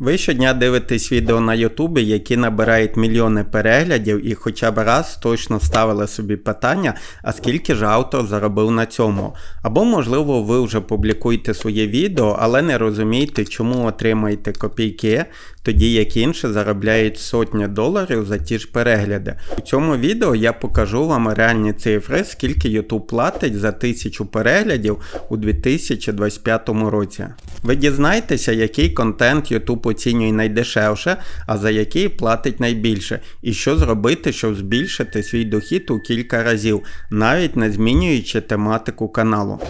Ви щодня дивитесь відео на Ютубі, які набирають мільйони переглядів, і хоча б раз точно ставили собі питання, а скільки ж автор заробив на цьому. Або, можливо, ви вже публікуєте своє відео, але не розумієте, чому отримаєте копійки, тоді як інші заробляють сотні доларів за ті ж перегляди. У цьому відео я покажу вам реальні цифри, скільки YouTube платить за тисячу переглядів у 2025 році. Ви дізнаєтеся, який контент YouTube оцінює найдешевше, а за який платить найбільше, і що зробити, щоб збільшити свій дохід у кілька разів, навіть не змінюючи тематику каналу.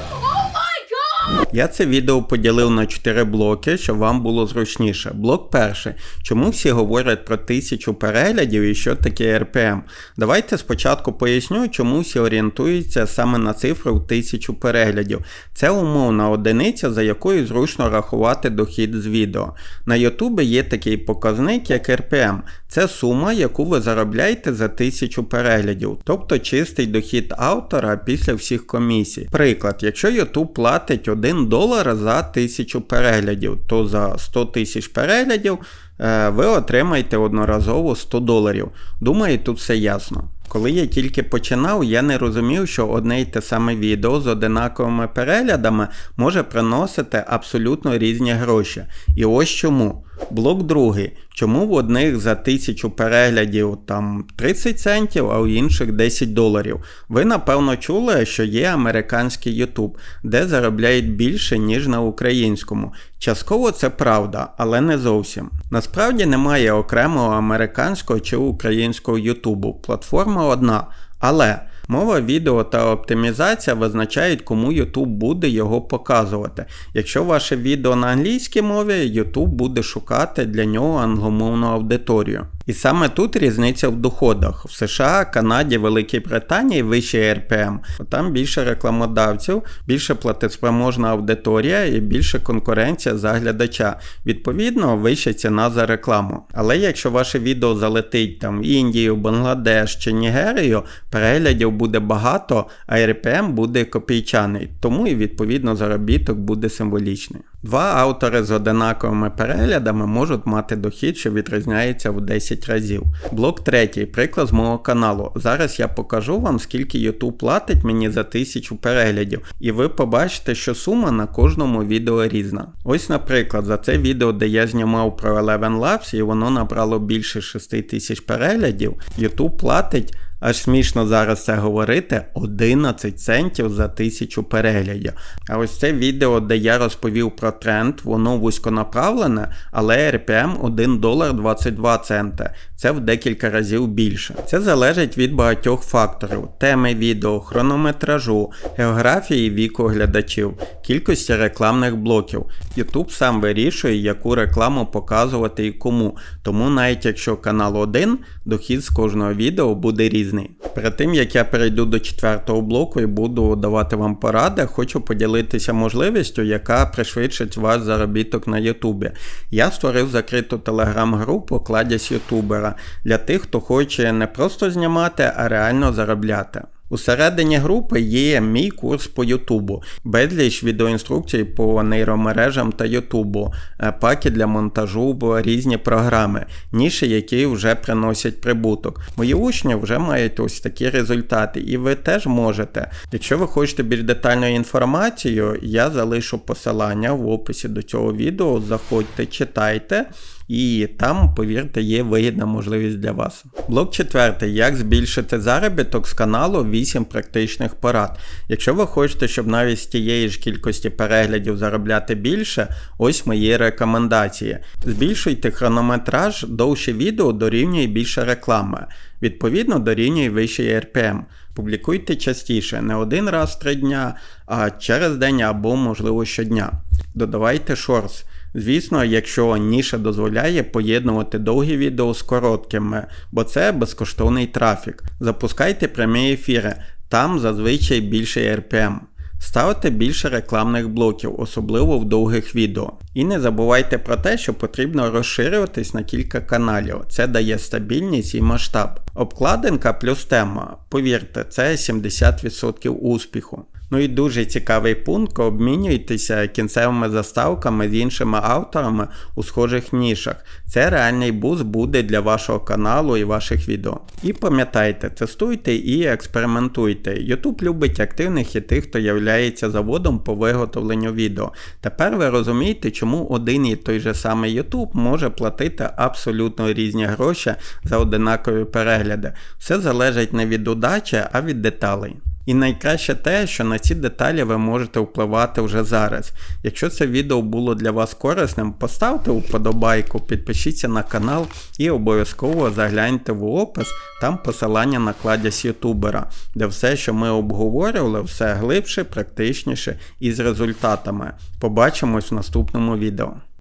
Я це відео поділив на 4 блоки, щоб вам було зручніше. Блок перший. Чому всі говорять про тисячу переглядів і що таке RPM? Давайте спочатку поясню, чому всі орієнтуються саме на цифру в тисячу переглядів. Це умовна одиниця, за якою зручно рахувати дохід з відео. На Ютубі є такий показник, як RPM. Це сума, яку ви заробляєте за тисячу переглядів, тобто чистий дохід автора після всіх комісій. Приклад, якщо YouTube платить 1 долар за 1000 переглядів, то за 100 тисяч переглядів е, ви отримаєте одноразово 100 доларів. Думаю, тут все ясно. Коли я тільки починав, я не розумів, що одне й те саме відео з одинаковими переглядами може приносити абсолютно різні гроші. І ось чому. Блок другий. Чому в одних за тисячу переглядів там 30 центів, а у інших 10 доларів? Ви напевно чули, що є американський YouTube, де заробляють більше, ніж на українському. Частково це правда, але не зовсім. Насправді немає окремого американського чи українського Ютубу. Платформа одна. Але Мова відео та оптимізація визначають, кому YouTube буде його показувати. Якщо ваше відео на англійській мові, YouTube буде шукати для нього англомовну аудиторію. І саме тут різниця в доходах. В США, Канаді, Великій Британії вищий RPM, там більше рекламодавців, більше платеспроможна аудиторія і більше конкуренція за глядача. Відповідно, вища ціна за рекламу. Але якщо ваше відео залетить там в Індію, Бангладеш чи Нігерію, переглядів буде багато, а RPM буде копійчаний, тому і відповідно заробіток буде символічний. Два автори з одинаковими переглядами можуть мати дохід, що відрізняється в 10 разів. Блок третій, приклад з мого каналу. Зараз я покажу вам, скільки YouTube платить мені за тисячу переглядів, і ви побачите, що сума на кожному відео різна. Ось, наприклад, за це відео, де я знімав про Eleven Labs і воно набрало більше 6 тисяч переглядів, YouTube платить Аж смішно зараз це говорити 11 центів за тисячу переглядів. А ось це відео, де я розповів про тренд, воно вузьконаправлене, але RPM 1 долар 22 цента. Це в декілька разів більше. Це залежить від багатьох факторів: теми відео, хронометражу, географії віку глядачів, кількості рекламних блоків. YouTube сам вирішує, яку рекламу показувати і кому. Тому навіть якщо канал один, дохід з кожного відео буде різний різний. Перед тим як я перейду до четвертого блоку і буду давати вам поради, хочу поділитися можливістю, яка пришвидшить ваш заробіток на Ютубі. Я створив закриту телеграм-групу Кладязь Ютубера для тих, хто хоче не просто знімати, а реально заробляти. Усередині групи є мій курс по Ютубу, безліч відеоінструкцій по нейромережам та Ютубу, е, паки для монтажу, різні програми, ніші, які вже приносять прибуток. Мої учні вже мають ось такі результати, і ви теж можете. Якщо ви хочете більш детальну інформацію, я залишу посилання в описі до цього відео. Заходьте, читайте. І там, повірте, є вигідна можливість для вас. Блок четвертий. Як збільшити заробіток з каналу 8 практичних порад. Якщо ви хочете, щоб навіть з тієї ж кількості переглядів заробляти більше, ось мої рекомендації. Збільшуйте хронометраж, довше відео дорівнює більше реклами. Відповідно, дорівнює вищий RPM. Публікуйте частіше, не один раз в три дня, а через день або, можливо, щодня. Додавайте шорс. Звісно, якщо ніша дозволяє поєднувати довгі відео з короткими, бо це безкоштовний трафік. Запускайте прямі ефіри, там зазвичай більше RPM. Ставте більше рекламних блоків, особливо в довгих відео. І не забувайте про те, що потрібно розширюватись на кілька каналів. Це дає стабільність і масштаб. Обкладинка плюс тема. Повірте, це 70% успіху. Ну і дуже цікавий пункт, обмінюйтеся кінцевими заставками з іншими авторами у схожих нішах. Це реальний буст буде для вашого каналу і ваших відео. І пам'ятайте, тестуйте і експериментуйте. YouTube любить активних і тих, хто являється заводом по виготовленню відео. Тепер ви розумієте, чому один і той же самий YouTube може платити абсолютно різні гроші за одинакові перегляди. Все залежить не від удачі, а від деталей. І найкраще те, що на ці деталі ви можете впливати вже зараз. Якщо це відео було для вас корисним, поставте вподобайку, підпишіться на канал і обов'язково загляньте в опис, там посилання на кладязь ютубера, де все, що ми обговорювали, все глибше, практичніше і з результатами. Побачимось в наступному відео.